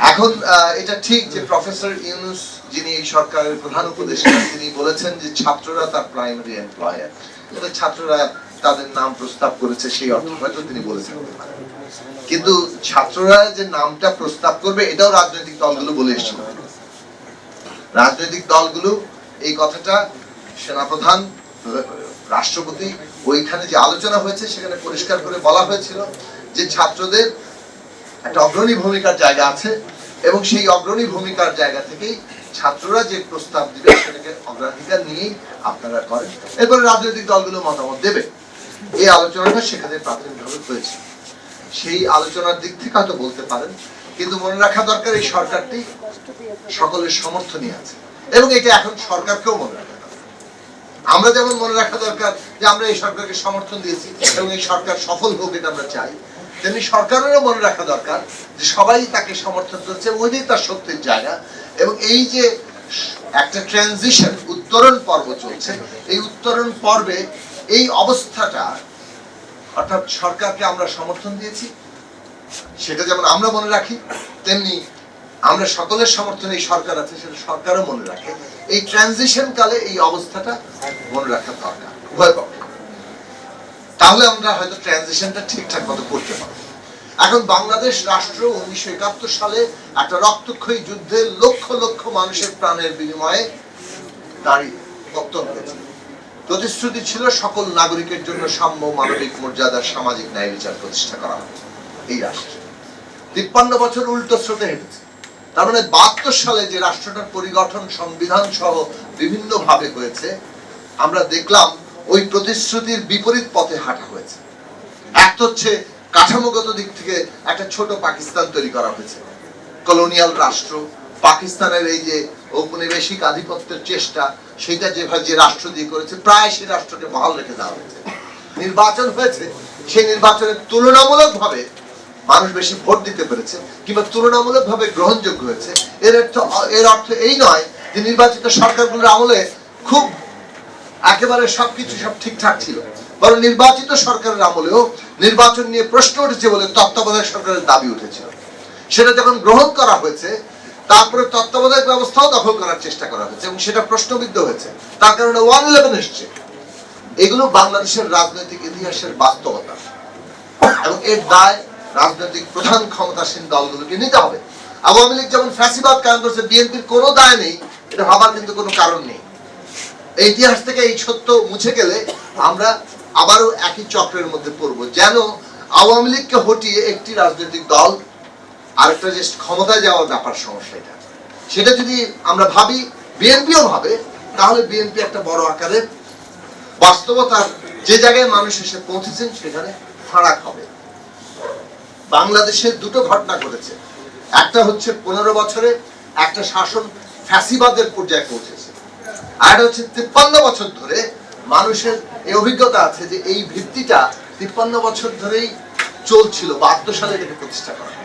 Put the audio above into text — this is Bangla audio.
এখন এটা ঠিক যে প্রফেসর ইউনুস যিনি এই সরকারের প্রধান উপদেষ্টা, তিনি বলেছেন যে ছাত্ররা তার প্রাইমারি এমপ্লয়ার এটা ছাত্ররা তাদের নাম প্রস্তাব করেছে, সেই অর্থ হয়তো তিনি বলেছেন। কিন্তু ছাত্ররা যে নামটা প্রস্তাব করবে, এটাও রাজনৈতিক দলগুলো বলে এসেছিল রাজনৈতিক দলগুলো, এই কথাটা সেনাপ্রধান, রাষ্ট্রপতি, ওইখানে যে আলোচনা হয়েছে, সেখানে পরিষ্কার করে বলা হয়েছিল যে ছাত্রদের একটা অগ্রণী ভূমিকার জায়গা আছে এবং সেই অগ্রণী ভূমিকার জায়গা থেকেই ছাত্ররা যে প্রস্তাব দিবে সেটাকে অগ্রাধিকার নিয়েই আপনারা করেন। এরপরে রাজনৈতিক দলগুলো মতামত দেবে। এই আলোচনাটা সেখানে প্রাথমিকভাবে হয়েছে। সেই আলোচনার দিক থেকে হয়তো বলতে পারেন, কিন্তু মনে রাখা দরকার এই সরকারটি সকলের সমর্থনই আছে এবং এটা এখন সরকারকেও মনে রাখা আমরা যেমন মনে রাখা দরকার যে আমরা এই সরকারকে সমর্থন দিয়েছি এবং এই সরকার সফল হোক এটা আমরা চাই তেমনি সরকারেরও মনে রাখা দরকার যে সবাই তাকে সমর্থন করছে ওইটাই তার শক্তির জায়গা। এবং এই যে একটা ট্রানজিশন উত্তরণ পর্ব চলছে, এই উত্তরণ পর্বে এই অবস্থাটা, অর্থাৎ সরকারকে আমরা সমর্থন দিয়েছি, সেটা যেমন আমরা মনে রাখি, তেমনি আমরা সকলের সমর্থনে এই সরকার আছে, সেটা সরকারও মনে রাখে। এই ট্রানজিশন কালে এই অবস্থাটা মনে রাখা দরকার। তাহলে আমরা হয়তো ট্রানজিশনটা ঠিকঠাক মতো করতে পারব। এখন বাংলাদেশ রাষ্ট্র উনিশশো একাত্তর সালে একটা রক্তক্ষয়ী যুদ্ধে লক্ষ লক্ষ মানুষের প্রাণের বিনিময়ে দাঁড়িয়ে প্রতিশ্রুতি ছিল সকল নাগরিকের জন্য সাম্য, মানবিক মর্যাদা, সামাজিক ন্যায় বিচার প্রতিষ্ঠা করা। হবে এই রাষ্ট্র। তিপ্পান্ন বছর উল্টো স্রোতে হেঁটেছে তার মানে বাহাত্তর সালে যে রাষ্ট্রটার পরিগঠন, সংবিধান সহ বিভিন্ন ভাবে হয়েছে, আমরা দেখলাম ওই প্রতিশ্রুতির বিপরীত পথে হাঁটা হয়েছে। এক হচ্ছে কাঠামোগত দিক থেকে একটা ছোট পাকিস্তান তৈরি করা হয়েছে। কলোনিয়াল রাষ্ট্র, পাকিস্তানের এই যে ঔপনিবেশিক আধিপত্যের চেষ্টা সেটা যেভাবে যে রাষ্ট্র দিয়ে করেছে, প্রায় সেই রাষ্ট্রকে বহাল রেখে দেওয়া হয়েছে। নির্বাচন হয়েছে, সেই নির্বাচনের তুলনামূলকভাবে মানুষ বেশি ভোট দিতে পেরেছে কিংবা তুলনামূলকভাবে গ্রহণযোগ্য হয়েছে। এর অর্থ এর অর্থ এই নয় যে নির্বাচিত সরকারগুলোর আমলে খুব একেবারে সবকিছু সব ঠিকঠাক ছিল। বরং নির্বাচিত সরকারের আমলেও নির্বাচন নিয়ে প্রশ্ন উঠেছে বলে তত্ত্বাবধায়ক সরকারের দাবি উঠেছিল। সেটা যখন গ্রহণ করা হয়েছে, তারপরে তত্ত্বাবধায়ক ব্যবস্থাও দখল করার চেষ্টা করা হয়েছে এবং সেটা প্রশ্নবিদ্ধ হয়েছে। তার কারণে ওয়ান ইলেভেন এসছে। এগুলো বাংলাদেশের রাজনৈতিক ইতিহাসের বাস্তবতা। এবং এর দায় রাজনৈতিক প্রধান ক্ষমতাসীন দলগুলোকে নিতে হবে। আওয়ামী লীগ যেমন ফ্যাসিবাদ কায়ন করছে, বিএনপির কোনো দায় নেই, এটা ভাবার কিন্তু কোনো কারণ নেই। ইতিহাস থেকে এই সত্য মুছে গেলে আমরা আবারও একই চক্রের মধ্যে পড়ব। যেন আওয়ামী লীগকে হটিয়ে একটি রাজনৈতিক দল আরেকটা যে ক্ষমতায় যাওয়ার ব্যাপার সমস্যা এটা। সেটা যদি আমরা ভাবি, বিএনপিও ভাবে, তাহলে বিএনপি একটা বড় আকারের বাস্তবতার যে জায়গায় মানুষ এসে পৌঁছেছেন সেখানে ফারাক হবে। বাংলাদেশের দুটো ঘটনা ঘটেছে। একটা হচ্ছে পনেরো বছরে একটা শাসন ফ্যাসিবাদের পর্যায়ে পৌঁছেছে। আর হচ্ছে তিপ্পান্ন বছর ধরে মানুষের এই অভিজ্ঞতা আছে যে এই ভিত্তিটা তিপ্পান্ন বছর ধরেই চলছিল, বাহাত্তর সালে এটাকে প্রতিষ্ঠা করা।